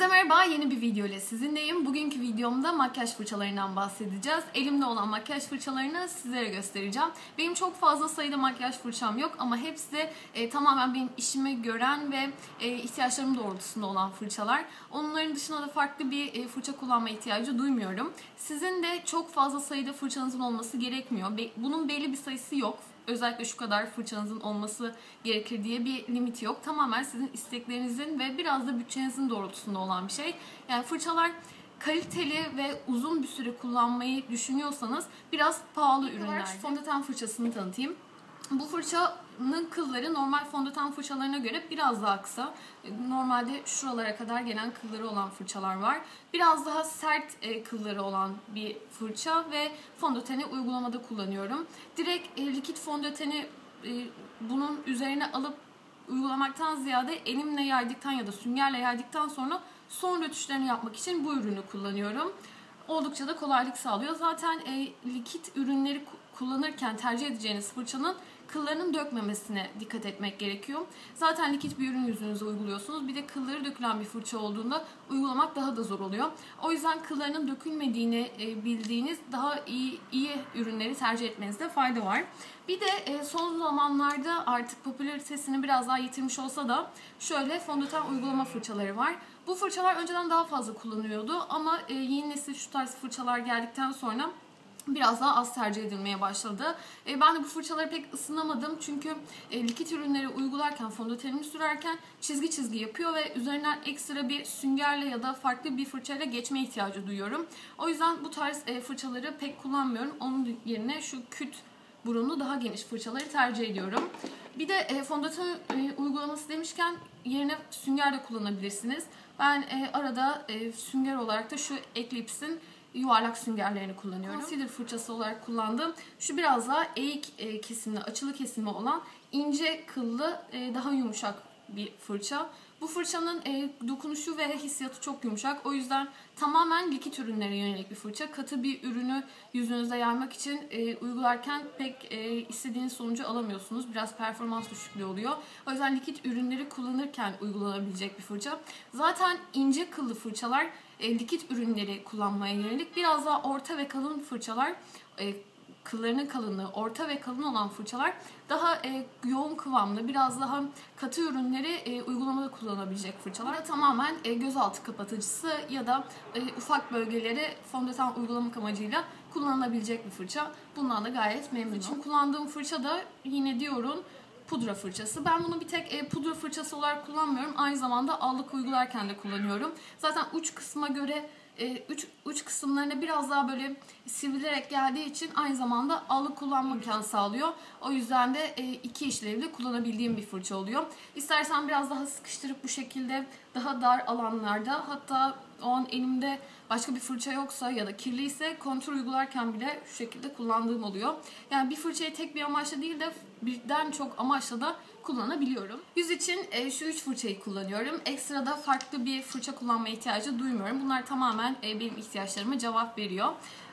Herkese merhaba, yeni bir video ile sizinleyim. Bugünkü videomda makyaj fırçalarından bahsedeceğiz. Elimde olan makyaj fırçalarını sizlere göstereceğim. Benim çok fazla sayıda makyaj fırçam yok ama hepsi e, tamamen benim işime gören ve e, ihtiyaçlarım doğrultusunda olan fırçalar. Onların dışında da farklı bir e, fırça kullanma ihtiyacı duymuyorum. Sizin de çok fazla sayıda fırçanızın olması gerekmiyor. Be- bunun belli bir sayısı yok özellikle şu kadar fırçanızın olması gerekir diye bir limit yok. Tamamen sizin isteklerinizin ve biraz da bütçenizin doğrultusunda olan bir şey. Yani fırçalar kaliteli ve uzun bir süre kullanmayı düşünüyorsanız biraz pahalı ürünler. Fondöten fırçasını tanıtayım. Bu fırçanın kılları normal fondöten fırçalarına göre biraz daha kısa. Normalde şuralara kadar gelen kılları olan fırçalar var. Biraz daha sert e, kılları olan bir fırça ve fondöteni uygulamada kullanıyorum. Direkt e, likit fondöteni e, bunun üzerine alıp uygulamaktan ziyade elimle yaydıktan ya da süngerle yaydıktan sonra son rötuşlarını yapmak için bu ürünü kullanıyorum. Oldukça da kolaylık sağlıyor. Zaten e, likit ürünleri kullanırken tercih edeceğiniz fırçanın kıllarının dökmemesine dikkat etmek gerekiyor. Zaten likit bir ürün yüzünüze uyguluyorsunuz. Bir de kılları dökülen bir fırça olduğunda uygulamak daha da zor oluyor. O yüzden kıllarının dökülmediğini e, bildiğiniz daha iyi, iyi ürünleri tercih etmenizde fayda var. Bir de e, son zamanlarda artık popülaritesini biraz daha yitirmiş olsa da şöyle fondöten uygulama fırçaları var. Bu fırçalar önceden daha fazla kullanılıyordu ama e, yeni nesil şu tarz fırçalar geldikten sonra biraz daha az tercih edilmeye başladı. E, ben de bu fırçaları pek ısınamadım çünkü e, likit ürünleri uygularken, fondötenimi sürerken çizgi çizgi yapıyor ve üzerinden ekstra bir süngerle ya da farklı bir fırçayla geçme ihtiyacı duyuyorum. O yüzden bu tarz e, fırçaları pek kullanmıyorum. Onun yerine şu küt burunlu daha geniş fırçaları tercih ediyorum. Bir de e, fondöten e, uygulaması demişken yerine sünger de kullanabilirsiniz. Ben e, arada e, sünger olarak da şu Eclipse'in yuvarlak süngerlerini kullanıyorum. Concealer fırçası olarak kullandığım şu biraz daha eğik e, kesimli, açılı kesimi olan ince kıllı, e, daha yumuşak bir fırça. Bu fırçanın e, dokunuşu ve hissiyatı çok yumuşak. O yüzden tamamen likit ürünlere yönelik bir fırça. Katı bir ürünü yüzünüze yaymak için e, uygularken pek e, istediğiniz sonucu alamıyorsunuz. Biraz performans düşüklüğü oluyor. O yüzden likit ürünleri kullanırken uygulanabilecek bir fırça. Zaten ince kıllı fırçalar e, likit ürünleri kullanmaya yönelik biraz daha orta ve kalın fırçalar e, kıllarının kalınlığı orta ve kalın olan fırçalar daha e, yoğun kıvamlı, biraz daha katı ürünleri e, uygulamada kullanabilecek fırçalar. Da tamamen e, gözaltı kapatıcısı ya da e, ufak bölgeleri fondöten uygulamak amacıyla kullanılabilecek bir fırça. Bundan da gayet memnunum. Kullandığım fırça da yine diyorum pudra fırçası. Ben bunu bir tek e, pudra fırçası olarak kullanmıyorum. Aynı zamanda allık uygularken de kullanıyorum. Zaten uç kısma göre e, uç, uç kısımlarına biraz daha böyle sivrilerek geldiği için aynı zamanda allık kullanma imkanı sağlıyor. O yüzden de e, iki işlevli kullanabildiğim bir fırça oluyor. İstersen biraz daha sıkıştırıp bu şekilde daha dar alanlarda hatta o an elimde başka bir fırça yoksa ya da kirliyse kontrol uygularken bile şu şekilde kullandığım oluyor. Yani bir fırçayı tek bir amaçla değil de birden çok amaçla da kullanabiliyorum. Yüz için e, şu üç fırçayı kullanıyorum. Ekstrada farklı bir fırça kullanma ihtiyacı duymuyorum. Bunlar tamamen e, benim ihtiyaçlarıma cevap veriyor.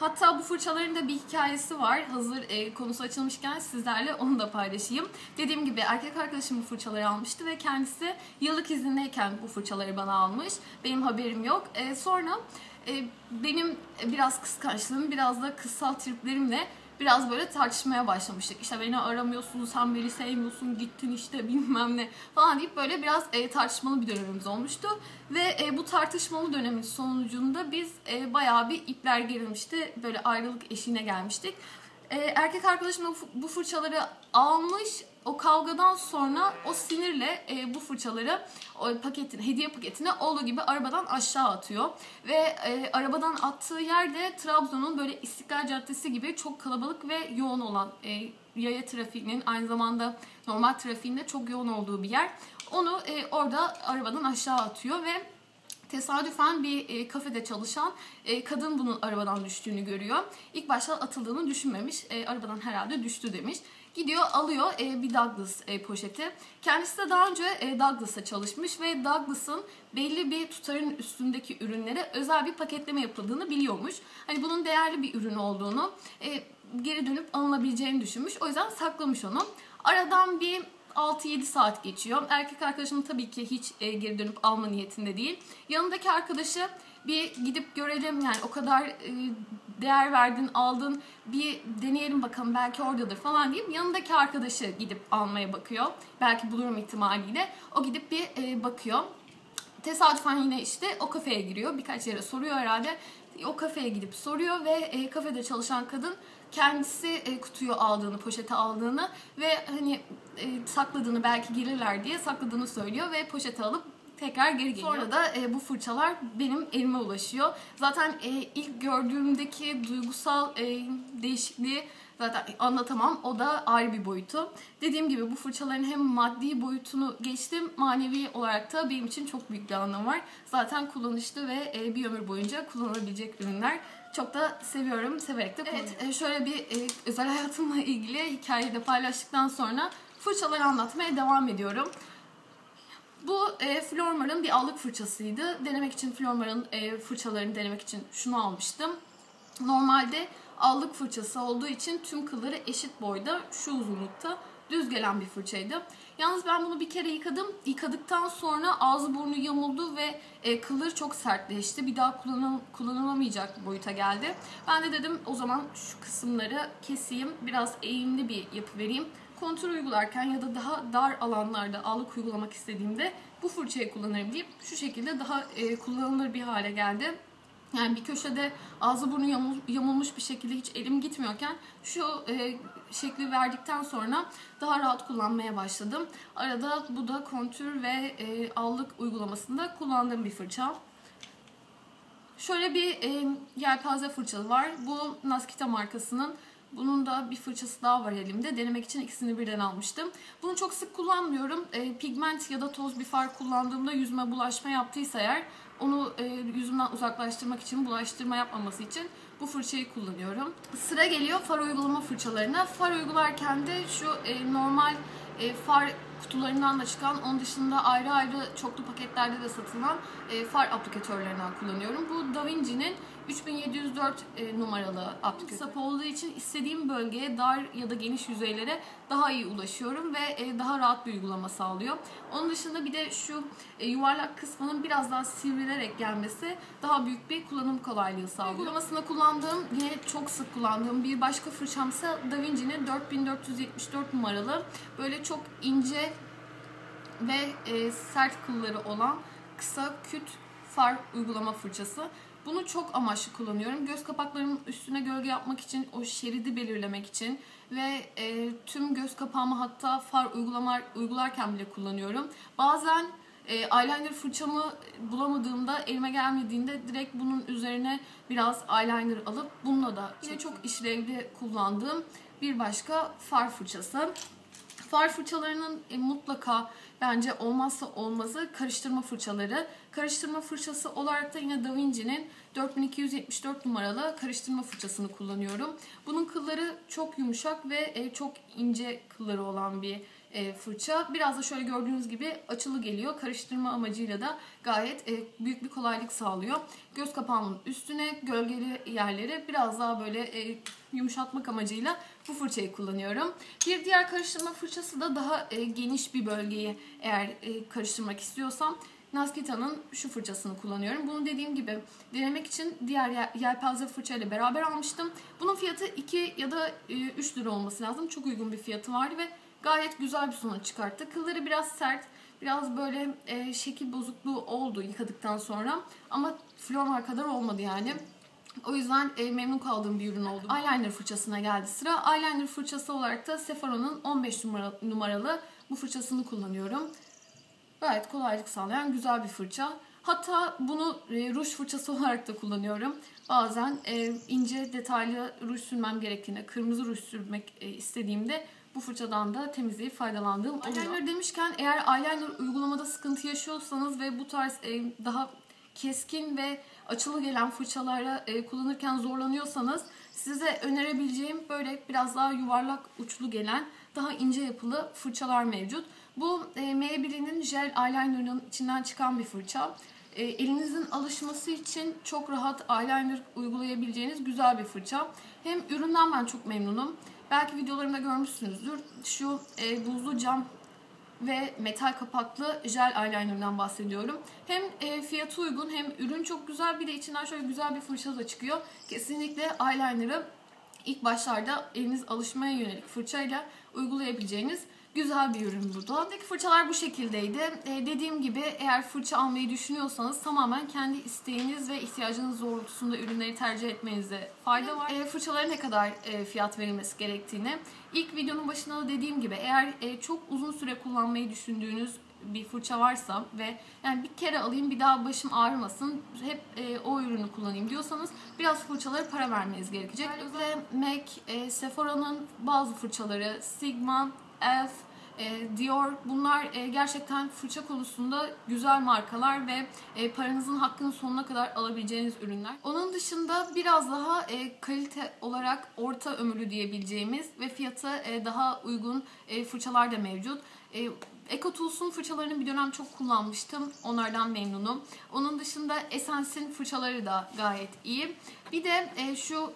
Hatta bu fırçaların da bir hikayesi var. Hazır e, konusu açılmışken sizlerle onu da paylaşayım. Dediğim gibi erkek arkadaşım bu fırçaları almıştı ve kendisi yıllık izindeyken bu fırçaları bana almış. Benim haberim yok. E, sonra benim biraz kıskançlığım, biraz da kıssal triplerimle biraz böyle tartışmaya başlamıştık. İşte beni aramıyorsun, sen beni sevmiyorsun, gittin işte bilmem ne falan deyip böyle biraz e, tartışmalı bir dönemimiz olmuştu. Ve e, bu tartışmalı dönemin sonucunda biz e, bayağı bir ipler gerilmişti. Böyle ayrılık eşiğine gelmiştik. E, erkek arkadaşım bu fırçaları almış. O kavgadan sonra o sinirle e, bu fırçaları o paketin hediye paketine olduğu gibi arabadan aşağı atıyor ve e, arabadan attığı yerde Trabzon'un böyle İstiklal Caddesi gibi çok kalabalık ve yoğun olan e, yaya trafiğinin aynı zamanda normal trafiğinde çok yoğun olduğu bir yer. Onu e, orada arabadan aşağı atıyor ve Tesadüfen bir e, kafede çalışan e, kadın bunun arabadan düştüğünü görüyor. İlk başta atıldığını düşünmemiş. E, arabadan herhalde düştü demiş. Gidiyor alıyor e, bir Douglas e, poşeti. Kendisi de daha önce e, Douglas'a çalışmış ve Douglas'ın belli bir tutarın üstündeki ürünlere özel bir paketleme yapıldığını biliyormuş. Hani bunun değerli bir ürün olduğunu, e, geri dönüp alınabileceğini düşünmüş. O yüzden saklamış onu. Aradan bir 6-7 saat geçiyor. Erkek arkadaşım tabii ki hiç e, geri dönüp alma niyetinde değil. Yanındaki arkadaşı bir gidip görelim yani o kadar e, değer verdin aldın bir deneyelim bakalım belki oradadır falan deyip yanındaki arkadaşı gidip almaya bakıyor. Belki bulurum ihtimaliyle. O gidip bir e, bakıyor. Tesadüfen yine işte o kafeye giriyor. Birkaç yere soruyor herhalde. O kafeye gidip soruyor ve e, kafede çalışan kadın kendisi e, kutuyu aldığını, poşete aldığını ve hani e, sakladığını belki gelirler diye sakladığını söylüyor ve poşete alıp tekrar geri geliyor. Sonra da e, bu fırçalar benim elime ulaşıyor. Zaten e, ilk gördüğümdeki duygusal e, değişikliği zaten anlatamam. O da ayrı bir boyutu. Dediğim gibi bu fırçaların hem maddi boyutunu geçtim, manevi olarak da benim için çok büyük bir anlamı var. Zaten kullanışlı ve e, bir ömür boyunca kullanılabilecek ürünler. Çok da seviyorum, severek de kullanıyorum. Evet, e, şöyle bir e, özel hayatımla ilgili hikayeyi de paylaştıktan sonra fırçaları anlatmaya devam ediyorum. Bu e, Flormar'ın bir allık fırçasıydı. Denemek için Flormar'ın e, fırçalarını denemek için şunu almıştım. Normalde allık fırçası olduğu için tüm kılları eşit boyda, şu uzunlukta düz gelen bir fırçaydı. Yalnız ben bunu bir kere yıkadım. Yıkadıktan sonra ağzı burnu yamuldu ve e, kılları çok sertleşti. Bir daha kullanıl kullanılamayacak boyuta geldi. Ben de dedim o zaman şu kısımları keseyim. Biraz eğimli bir yapı vereyim. Kontür uygularken ya da daha dar alanlarda allık uygulamak istediğimde bu fırçayı kullanırım deyip şu şekilde daha e, kullanılır bir hale geldi. Yani bir köşede ağzı burnu yamul, yamulmuş bir şekilde hiç elim gitmiyorken şu e, şekli verdikten sonra daha rahat kullanmaya başladım. Arada bu da kontür ve e, allık uygulamasında kullandığım bir fırça. Şöyle bir e, yelpaze fırçalı var. Bu Naskita markasının. Bunun da bir fırçası daha var elimde. Denemek için ikisini birden almıştım. Bunu çok sık kullanmıyorum. E, pigment ya da toz bir far kullandığımda yüzüme bulaşma yaptıysa eğer onu e, yüzümden uzaklaştırmak için, bulaştırma yapmaması için bu fırçayı kullanıyorum. Sıra geliyor far uygulama fırçalarına. Far uygularken de şu e, normal e, far kutularından da çıkan, onun dışında ayrı ayrı çoklu paketlerde de satılan e, far aplikatörlerinden kullanıyorum. Bu Da Vinci'nin 3704 e, numaralı aplikatör. Sapı olduğu için istediğim bölgeye dar ya da geniş yüzeylere daha iyi ulaşıyorum ve e, daha rahat bir uygulama sağlıyor. Onun dışında bir de şu e, yuvarlak kısmının biraz daha sivrilerek gelmesi daha büyük bir kullanım kolaylığı sağlıyor. Uygulamasında kullandığım, yine çok sık kullandığım bir başka fırçamsa Da Vinci'nin 4474 numaralı böyle çok ince ve e, sert kılları olan kısa küt far uygulama fırçası. Bunu çok amaçlı kullanıyorum. Göz kapaklarımın üstüne gölge yapmak için, o şeridi belirlemek için ve e, tüm göz kapağımı hatta far uygulamar, uygularken bile kullanıyorum. Bazen e, eyeliner fırçamı bulamadığımda, elime gelmediğinde direkt bunun üzerine biraz eyeliner alıp bununla da yine çok işlevli kullandığım bir başka far fırçası. Far fırçalarının e, mutlaka bence olmazsa olmazı karıştırma fırçaları. Karıştırma fırçası olarak da yine Da Vinci'nin 4274 numaralı karıştırma fırçasını kullanıyorum. Bunun kılları çok yumuşak ve e, çok ince kılları olan bir fırça. Biraz da şöyle gördüğünüz gibi açılı geliyor. Karıştırma amacıyla da gayet e, büyük bir kolaylık sağlıyor. Göz kapağımın üstüne gölgeli yerleri biraz daha böyle e, yumuşatmak amacıyla bu fırçayı kullanıyorum. Bir diğer karıştırma fırçası da daha e, geniş bir bölgeyi eğer e, karıştırmak istiyorsam Naskita'nın şu fırçasını kullanıyorum. Bunu dediğim gibi denemek için diğer yelpaze fırçayla beraber almıştım. Bunun fiyatı 2 ya da 3 lira olması lazım. Çok uygun bir fiyatı vardı ve gayet güzel bir sonuç çıkarttı. Kılları biraz sert, biraz böyle e, şekil bozukluğu oldu yıkadıktan sonra. Ama Flormar kadar olmadı yani. O yüzden e, memnun kaldığım bir ürün oldu. Eyeliner fırçasına geldi sıra. Eyeliner fırçası olarak da Sephora'nın 15 numaralı, numaralı bu fırçasını kullanıyorum. Gayet kolaylık sağlayan güzel bir fırça. Hatta bunu e, ruj fırçası olarak da kullanıyorum. Bazen e, ince detaylı ruj sürmem gerektiğinde, kırmızı ruj sürmek e, istediğimde bu fırçadan da temizleyip faydalandığım oluyor. Eyeliner demişken eğer eyeliner uygulamada sıkıntı yaşıyorsanız ve bu tarz e, daha keskin ve açılı gelen fırçalara e, kullanırken zorlanıyorsanız size önerebileceğim böyle biraz daha yuvarlak uçlu gelen daha ince yapılı fırçalar mevcut. Bu e, Maybelline'in jel eyeliner'ın içinden çıkan bir fırça. E, elinizin alışması için çok rahat eyeliner uygulayabileceğiniz güzel bir fırça. Hem üründen ben çok memnunum. Belki videolarımda görmüşsünüzdür. Şu e, buzlu cam ve metal kapaklı jel eyeliner'dan bahsediyorum. Hem e, fiyatı uygun hem ürün çok güzel bir de içinden şöyle güzel bir fırça da çıkıyor. Kesinlikle eyeliner'ı ilk başlarda eliniz alışmaya yönelik fırçayla uygulayabileceğiniz güzel bir ürün bu da. Fırçalar bu şekildeydi. Ee, dediğim gibi eğer fırça almayı düşünüyorsanız tamamen kendi isteğiniz ve ihtiyacınız doğrultusunda ürünleri tercih etmenize fayda var. Ee, fırçalara ne kadar e, fiyat verilmesi gerektiğini. İlk videonun başında da dediğim gibi eğer e, çok uzun süre kullanmayı düşündüğünüz bir fırça varsa ve yani bir kere alayım bir daha başım ağrımasın hep e, o ürünü kullanayım diyorsanız biraz fırçalara para vermeniz gerekecek. Özellikle MAC, e, Sephora'nın bazı fırçaları, Sigma, Elf, e, Dior bunlar e, gerçekten fırça konusunda güzel markalar ve e, paranızın hakkını sonuna kadar alabileceğiniz ürünler. Onun dışında biraz daha kalite olarak orta ömürlü diyebileceğimiz ve fiyatı e, daha uygun fırçalar da mevcut. E, EcoTools'un fırçalarını bir dönem çok kullanmıştım. Onlardan memnunum. Onun dışında Essence'in fırçaları da gayet iyi. Bir de şu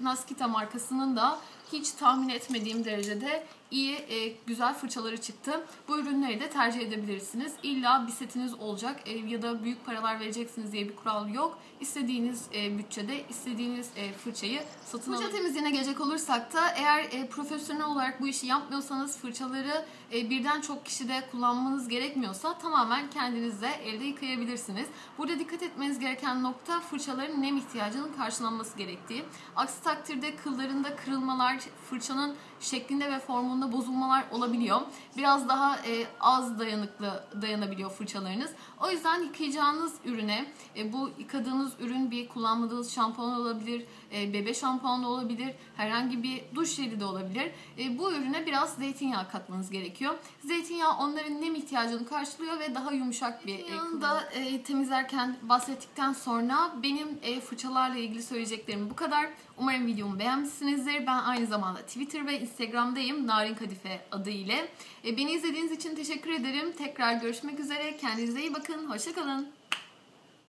Naskita markasının da hiç tahmin etmediğim derecede iyi, e, güzel fırçaları çıktı. Bu ürünleri de tercih edebilirsiniz. İlla bir setiniz olacak e, ya da büyük paralar vereceksiniz diye bir kural yok. İstediğiniz e, bütçede istediğiniz e, fırçayı satın alın. Fırça temizliğine gelecek olursak da eğer e, profesyonel olarak bu işi yapmıyorsanız fırçaları e, birden çok kişide kullanmanız gerekmiyorsa tamamen kendinizde elde yıkayabilirsiniz. Burada dikkat etmeniz gereken nokta fırçaların nem ihtiyacının karşılanması gerektiği. Aksi takdirde kıllarında kırılmalar, fırçanın şeklinde ve formunda bozulmalar olabiliyor. Biraz daha e, az dayanıklı dayanabiliyor fırçalarınız. O yüzden yıkayacağınız ürüne e, bu yıkadığınız ürün bir kullanmadığınız şampuan olabilir, e, bebe şampuanı olabilir, herhangi bir duş jeli de olabilir. E, bu ürüne biraz zeytinyağı katmanız gerekiyor. Zeytinyağı onların nem ihtiyacını karşılıyor ve daha yumuşak bir e, da e, temizlerken bahsettikten sonra benim e, fırçalarla ilgili söyleyeceklerim bu kadar. Umarım videomu beğenmişsinizdir. Ben aynı zamanda Twitter ve Instagram'dayım. Narin Kadife adı ile. E, beni izlediğiniz için teşekkür ederim. Tekrar görüşmek üzere. Kendinize iyi bakın. Hoşçakalın.